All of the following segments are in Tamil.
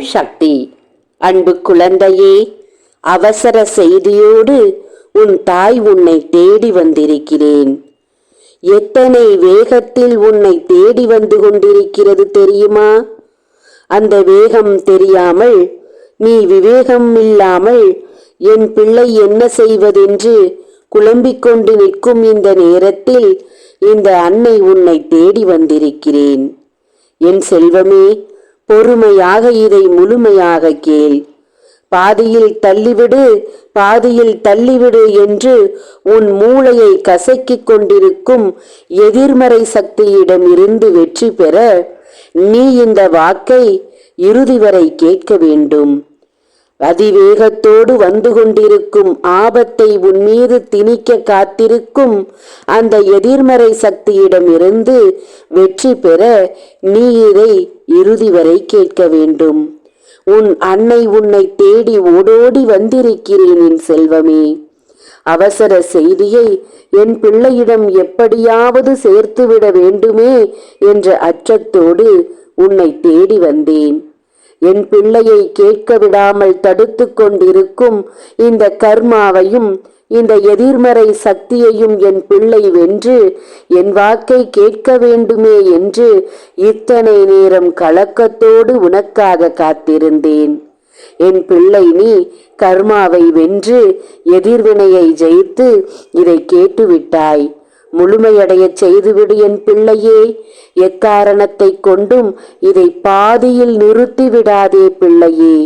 ஓம் சக்தி. அன்பு குழந்தையே அவசர செய்தியோடு உன் தாய் உன்னை தேடி வந்திருக்கிறேன். எத்தனை வேகத்தில் உன்னை தேடி வந்து கொண்டிருக்கிறது தெரியுமா? அந்த வேகம் தெரியாமல் நீ விவேகம் இல்லாமல் என் பிள்ளை என்ன செய்வதென்று குழம்பிக் கொண்டு நிற்கும் இந்த நேரத்தில் இந்த அன்னை உன்னை தேடி வந்திருக்கிறேன். என் செல்வமே பொறுமையாக இதை முழுமையாக கேள். பாதியில் தள்ளிவிடு பாதியில் தள்ளிவிடு என்று உன் மூளையை கசக்கிக் கொண்டிருக்கும் எதிர்மறை சக்தியிடமிருந்து வெற்றி பெற நீ இந்த வாக்கை இறுதி வரை கேட்க வேண்டும். அதிவேகத்தோடு வந்து கொண்டிருக்கும் ஆபத்தை உன் மீது திணிக்க காத்திருக்கும் அந்த எதிர்மறை சக்தியிடமிருந்து வெற்றி பெற நீ இதை இறுதி வரை கேட்க வேண்டும். உன் அன்னை உன்னை தேடி ஓடோடி வந்திருக்கிறேன் என் செல்வமே. அவசர செய்தியை என் பிள்ளையிடம் எப்படியாவது சேர்த்துவிட வேண்டுமே என்ற அச்சத்தோடு உன்னை தேடி வந்தேன். என் பிள்ளையை கேட்க விடாமல் தடுத்து கொண்டிருக்கும் இந்த கர்மாவையும் இந்த எதிர்மறை சக்தியையும் என் பிள்ளை வென்று என் வாக்கை கேட்க வேண்டுமே என்று இத்தனை நேரம் கலக்கத்தோடு உனக்காக காத்திருந்தேன். என் பிள்ளை நீ கர்மாவை வென்று எதிர்வினையை ஜெயித்து இதை கேட்டுவிட்டாய். முழுமையடையச் செய்துவிடு என் பிள்ளையே. எக்காரணத்தை கொண்டும் இதை பாதியில் நிறுத்தி விடாதே பிள்ளையே.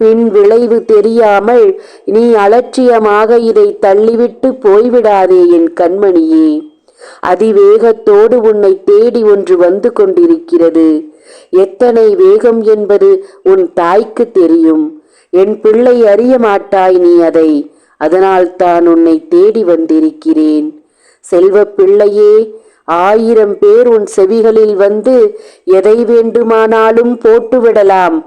பின் விளைவு தெரியாமல் நீ அலட்சியமாக இதை தள்ளிவிட்டு போய்விடாதே என் கண்மணியே. அதிவேகத்தோடு உன்னை தேடி ஒன்று வந்து கொண்டிருக்கிறது. எத்தனை வேகம் என்பது உன் தாய்க்கு தெரியும். என் பிள்ளை அறிய மாட்டாய் நீ அதை. அதனால் தான் உன்னை தேடி வந்திருக்கிறேன். செல்வ பிள்ளையே ஆயிரம் பேர் உன் செவிகளில் வந்து எதை வேண்டுமானாலும் போட்டுவிடலாம்.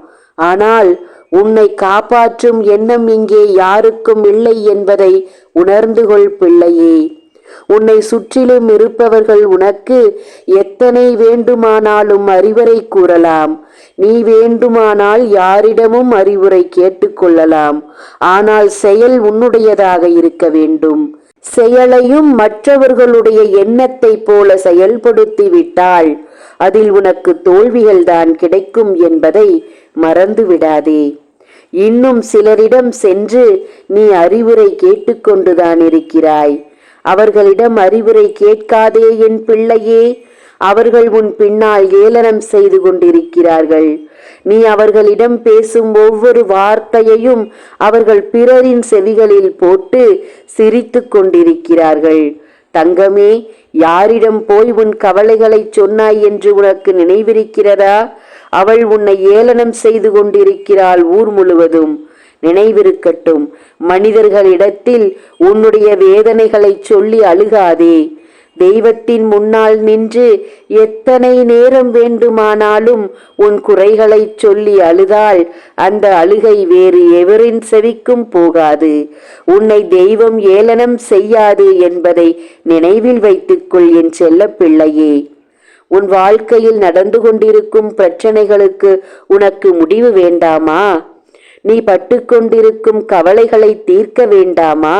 ஆனால் உன்னை காப்பாற்றும் எண்ணம் இங்கே யாருக்கும் இல்லை என்பதை உணர்ந்து கொள் பிள்ளையே. உன்னை சுற்றிலும் இருப்பவர்கள் உனக்கு எத்தனை வேண்டுமானாலும் அறிவுரை கூறலாம். நீ வேண்டுமானால் யாரிடமும் அறிவுரை கேட்டுக்கொள்ளலாம் ஆனால் செயல் உன்னுடையதாக இருக்க வேண்டும். செயலையும் மற்றவர்களுடைய எண்ணத்தை போல செயல்படுத்தி விட்டால் அதில் உனக்கு தோல்விகள்தான் கிடைக்கும் என்பதை மறந்து விடாதே இன்னும் சிலரிடம் சென்று நீ அறிவுரை கேட்டுக்கொண்டுதான் இருக்கிறாய் அவர்களிடம் அறிவுரை கேட்காதே என் பிள்ளையே. அவர்கள் உன் பின்னால் ஏளனம் செய்து கொண்டிருக்கிறார்கள். நீ அவர்களிடம் பேசும் ஒவ்வொரு வார்த்தையையும் அவர்கள் பிறரின் செவிகளில் போட்டு சிரித்து கொண்டிருக்கிறார்கள். தங்கமே யாரிடம் போய் உன் கவலைகளை சொன்னாய் என்று உனக்கு நினைவிருக்கிறதா? அவள் உன்னை ஏளனம் செய்து கொண்டிருக்கிறாள் ஊர் முழுவதும். நினைவிருக்கட்டும் மனிதர்களிடத்தில் உன்னுடைய வேதனைகளை சொல்லி அழுகாதே. தெய்வத்தின் முன்னால் நின்று எத்தனை நேரம் வேண்டுமானாலும் உன் குறைகளை சொல்லி அழுதால் அந்த அழுகை வேறு எவரின் செவிக்கும் போகாது. உன்னை தெய்வம் ஏளனம் செய்யாது என்பதை நினைவில் வைத்துக்கொள் என் செல்ல பிள்ளையே உன் வாழ்க்கையில் நடந்து கொண்டிருக்கும் பிரச்சனைகளுக்கு உனக்கு முடிவு வேண்டாமா? நீ பட்டுக்கொண்டிருக்கும் கவலைகளை தீர்க்க வேண்டாமா?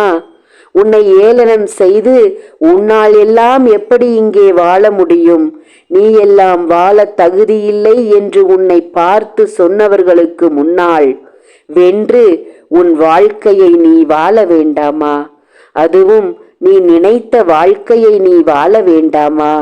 உன்னை ஏளனம் செய்து உன்னால் எல்லாம் எப்படி இங்கே வாழ முடியும்? நீ எல்லாம் வாழ தகுதியில்லை என்று உன்னை பார்த்து சொன்னவர்களுக்கு முன்னால் வென்று உன் வாழ்க்கையை நீ வாழ வேண்டாமா? அதுவும் நீ நினைத்த வாழ்க்கையை நீ வாழ வேண்டாமா?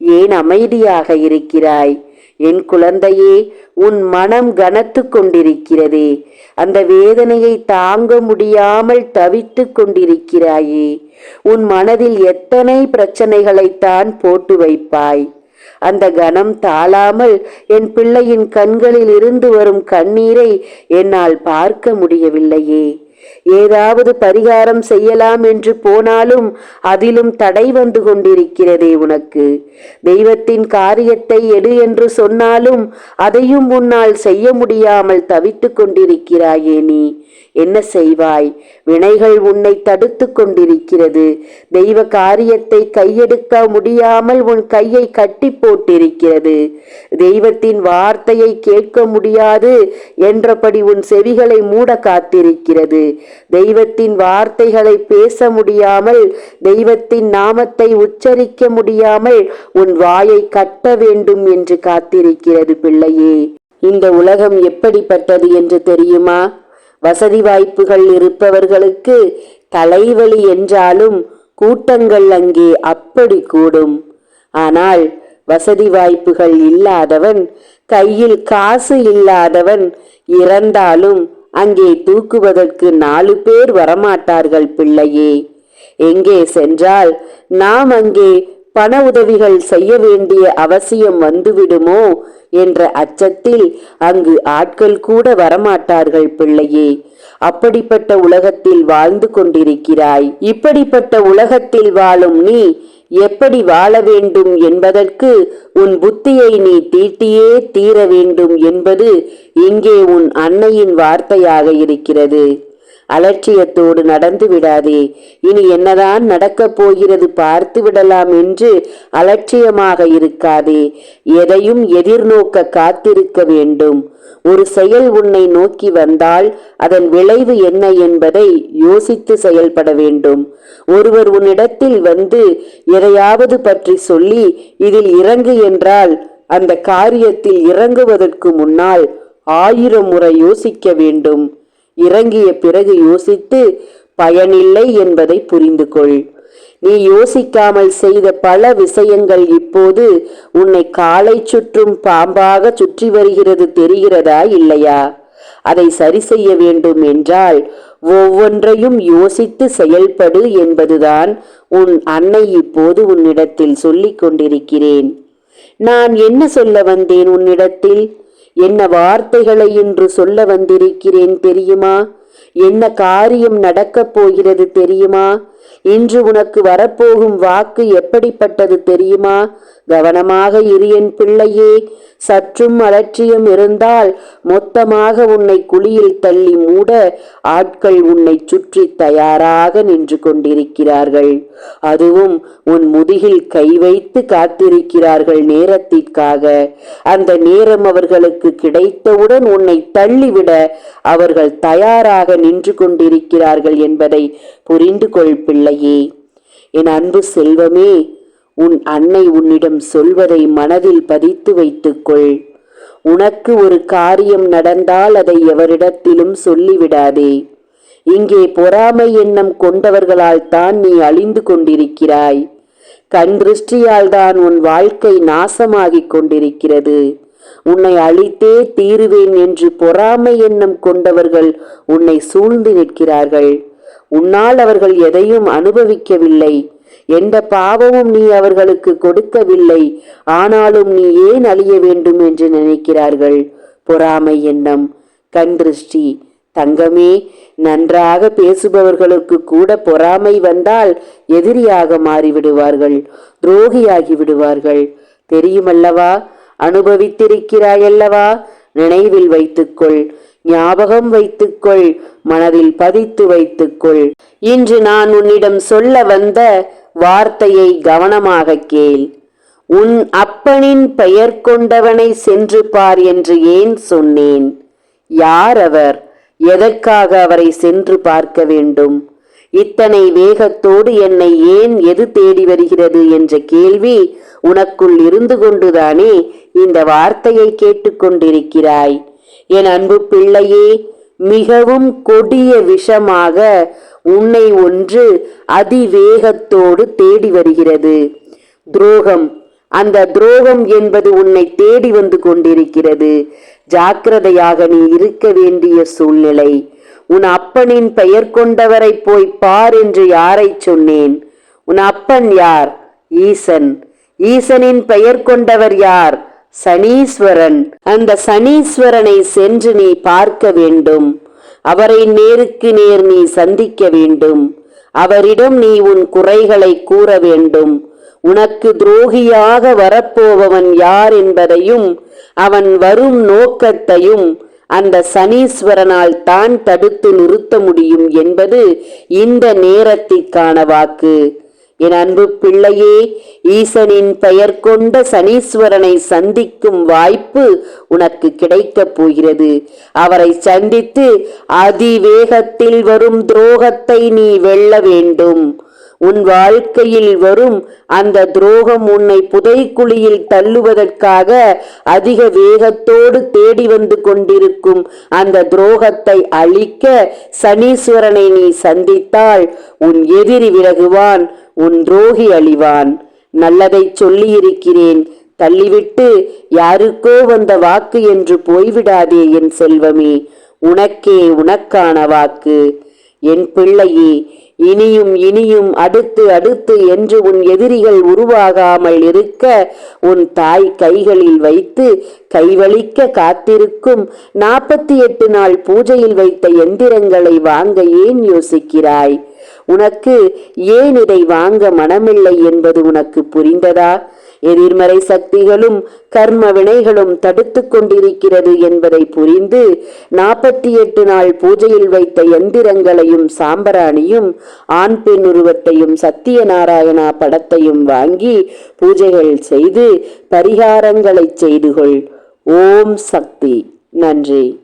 ஏன் அமைதியாக இருக்கிறாய்? என் குழந்தையே உன் மனம் கனத்து கொண்டிருக்கிறதே. அந்த வேதனையை தாங்க முடியாமல் தவித்து கொண்டிருக்கிறாயே. உன் மனதில் எத்தனை பிரச்சனைகளைத்தான் போட்டு வைப்பாய்? அந்த கனம் தாழாமல் என் பிள்ளையின் கண்களில் இருந்து வரும் கண்ணீரை என்னால் பார்க்க முடியவில்லையே. ஏதாவது பரிகாரம் செய்யலாம் என்று போனாலும் அதிலும் தடை வந்து கொண்டிருக்கிறதே உனக்கு. தெய்வத்தின் காரியத்தை எடு என்று சொன்னாலும் அதையும் உன்னால் செய்ய முடியாமல் தவித்துக் கொண்டிருக்கிறாயே நீ. என்ன செய்வாய்? வினைகள் உன்னை தடுத்து கொண்டிருக்கிறது. தெய்வ காரியத்தை கையெடுக்க முடியாமல் உன் கையை கட்டி போட்டிருக்கிறது. தெய்வத்தின் வார்த்தையை கேட்க முடியாது என்றபடி உன் செவிகளை மூட காத்திருக்கிறது. தெய்வத்தின் வார்த்தைகளை பேச முடியாமல் தெய்வத்தின் நாமத்தை உச்சரிக்க முடியாமல் உன் வாயை கட்ட வேண்டும் என்று காத்திருக்கிறது பிள்ளையே. இந்த உலகம் எப்படிப்பட்டது என்று தெரியுமா? வசதி வாய்ப்புகள் இருப்பவர்களுக்கு தலைவலி என்றாலும் கூட்டங்கள் அங்கே அப்படி கூடும். ஆனால் வசதி வாய்ப்புகள் இல்லாதவன் கையில் காசு இல்லாதவன் இறந்தாலும் அங்கே தூக்குவதற்கு நாலு பேர் வரமாட்டார்கள் பிள்ளையே. எங்கே சென்றால் நாம் அங்கே பண உதவிகள் செய்ய வேண்டிய அவசியம் வந்துவிடுமோ என்ற அச்சத்தில் அங்கு ஆட்கள் கூட வரமாட்டார்கள் பிள்ளையே. அப்படிப்பட்ட உலகத்தில் வாழ்ந்து கொண்டிருக்கிறாய். இப்படிப்பட்ட உலகத்தில் வாழும் நீ எப்படி வாழ வேண்டும் என்பதற்கு உன் புத்தியை நீ தீட்டியே தீர வேண்டும் என்பது இங்கே உன் அன்னையின் வார்த்தையாக இருக்கிறது. அலட்சியத்தோடு நடந்து விடாதே. இனி என்னதான் நடக்கப் போகிறது பார்த்து விடலாம் என்று அலட்சியமாக இருக்காதே. எதையும் எதிர்நோக்க காத்திருக்க வேண்டும். ஒரு செயல் உன்னை நோக்கி வந்தால் அதன் விளைவு என்ன என்பதை யோசித்து செயல்பட வேண்டும். ஒருவர் உன்னிடத்தில் வந்து எதையாவது பற்றி சொல்லி இதில் இறங்கு என்றால் அந்த காரியத்தில் இறங்குவதற்கு முன்னால் ஆயிரம் முறை யோசிக்க வேண்டும். இறங்கிய பிறகு யோசித்து பயனில்லை என்பதை புரிந்து கொள் நீ யோசிக்காமல் செய்த பல விஷயங்கள் இப்போது உன்னை காலை சுற்றும் பாம்பாக சுற்றி வருகிறது தெரிகிறதா இல்லையா? அதை சரி செய்ய வேண்டும் என்றால் ஒவ்வொன்றையும் யோசித்து செயல்படு என்பதுதான் உன் அன்னை இப்போது உன்னிடத்தில் சொல்லிக் கொண்டிருக்கிறேன். நான் என்ன சொல்ல வந்தேன் உன்னிடத்தில்? என்ன வார்த்தைகளை இன்று சொல்ல வந்திருக்கிறேன் தெரியுமா? என்ன காரியம் நடக்கப் போகிறது தெரியுமா? இன்று உனக்கு வரப்போகும் வாக்கு எப்படிப்பட்டது தெரியுமா? கவனமாக இரு என் பிள்ளையே சற்றும் அலட்சியம் இருந்தால் மொத்தமாக உன்னை குழியில் தள்ளி மூட ஆட்கள் உன்னை சுற்றி தயாராக நின்று கொண்டிருக்கிறார்கள். அதுவும் உன் முதுகில் கை வைத்து காத்திருக்கிறார்கள் நேரத்திற்காக. அந்த நேரம் அவர்களுக்கு கிடைத்தவுடன் உன்னை தள்ளிவிட அவர்கள் தயாராக நின்று கொண்டிருக்கிறார்கள் என்பதை புரிந்து கொள் பிள்ளையே. என் அன்பு செல்வமே உன் அன்னை உன்னிடம் சொல்வதை மனதில் பதித்து வைத்துக்கொள். உனக்கு ஒரு காரியம் நடந்தால் அதை எவரிடத்திலும் சொல்லிவிடாதே. இங்கே பொறாமை எண்ணம் கொண்டவர்களால் தான் நீ அழிந்து கொண்டிருக்கிறாய். கண் திருஷ்டியால் தான் உன் வாழ்க்கை நாசமாகிக் கொண்டிருக்கிறது. உன்னை அழித்தே தீருவேன் என்று பொறாமை எண்ணம் கொண்டவர்கள் உன்னை சூழ்ந்து நிற்கிறார்கள். உன்னால் அவர்கள் எதையும் அனுபவிக்கவில்லை. எந்த பாவமும் நீ அவர்களுக்கு கொடுக்கவில்லை. ஆனாலும் நீ ஏன் அழிய வேண்டும் என்று நினைக்கிறார்கள்? பொறாமை எண்ணம் கண் திருஷ்டி. தங்கமே நன்றாக பேசுபவர்களுக்கு கூட பொறாமை வந்தால் எதிரியாக மாறிவிடுவார்கள் துரோகியாகி விடுவார்கள். தெரியுமல்லவா? அனுபவித்திருக்கிறாயல்லவா? நினைவில் வைத்துக்கொள் ஞாபகம் வைத்துக்கொள் மனதில் பதித்து வைத்துக்கொள். இன்று நான் உன்னிடம் சொல்ல வந்த வார்த்தையை கவனமாக கேள். உன் அப்பனின் பெயர் கொண்டவனை சென்று பார் என்று ஏன் சொன்னேன்? யார் அவர்? எதற்காக அவரை சென்று பார்க்க வேண்டும்? இத்தனை வேகத்தோடு என்னை ஏன் எது தேடி வருகிறது என்ற கேள்வி உனக்குள் இருந்து கொண்டுதானே இந்த வார்த்தையை கேட்டுக்கொண்டிருக்கிறாய் என் அன்பு பிள்ளையே மிகவும் கொடிய விஷமாக உன்னை ஒன்று அதிவேகத்தோடு தேடி வருகிறது. துரோகம். அந்த துரோகம் என்பது உன்னை தேடி வந்து கொண்டிருக்கிறது. ஜாக்கிரதையாக நீ இருக்க வேண்டிய சூழ்நிலை. உன் அப்பனின் பெயர் கொண்டவரை போய் பார் என்று யாரை சொன்னேன்? உன் அப்பன் யார்? ஈசன். ஈசனின் பெயர் கொண்டவர் யார்? சனீஸ்வரன். அந்த சனீஸ்வரனை சென்று நீ பார்க்க வேண்டும். அவரை நேருக்கு நேர் நீ சந்திக்க வேண்டும். அவரிடம் நீ உன் குறைகளை கூற வேண்டும். உனக்கு துரோகியாக வரப்போபவன் யார் என்பதையும் அவன் வரும் நோக்கத்தையும் அந்த சனீஸ்வரனால் தான் தடுத்து நிறுத்த முடியும் என்பது இந்த நேரத்திற்கான வாக்கு. என் அன்பு பிள்ளையே ஈசனின் பெயர் கொண்ட சனீஸ்வரனை சந்திக்கும் வாய்ப்பு உனக்கு கிடைக்கப் போகிறது. அவரை சந்தித்து அதிவேகத்தில் வரும் துரோகத்தை நீ வெல்ல வேண்டும். உன் வாழ்க்கையில் வரும் அந்த துரோகம் உன்னை புதைக்குழியில் தள்ளுவதற்காக அதிக வேகத்தோடு தேடி வந்து கொண்டிருக்கும் அந்த துரோகத்தை அழிக்க சனீஸ்வரனை நீ சந்தித்தால் உன் எதிரி விலகுவான். உன் துரோகி அழிவான். நல்லதை சொல்லியிருக்கிறேன். தள்ளிவிட்டு யாருக்கோ வந்த வாக்கு என்று போய்விடாதே என் செல்வமே. உனக்கே உனக்கான வாக்கு. என் பிள்ளையே இனியும் இனியும் அடுத்து அடுத்து என்று உன் எதிரிகள் உருவாகாமல் இருக்க உன் தாய் கைகளில் வைத்து கைவழிக்க காத்திருக்கும் நாற்பத்தி எட்டு நாள் பூஜையில் வைத்த எந்திரங்களை வாங்க ஏன் யோசிக்கிறாய்? உனக்கு ஏன் இதை வாங்க மனமில்லை என்பது உனக்கு புரிந்ததா? எதிர்மறை சக்திகளும் கர்ம வினைகளும் தடுத்து கொண்டிருக்கிறது என்பதை புரிந்து நாற்பத்தி எட்டு நாள் பூஜையில் வைத்த எந்திரங்களையும் சாம்பராணியும் ஆண் பெண் உருவத்தையும் சத்தியநாராயணா படத்தையும் வாங்கி பூஜைகள் செய்து பரிகாரங்களை செய்து கொள். ஓம் சக்தி. நன்றி.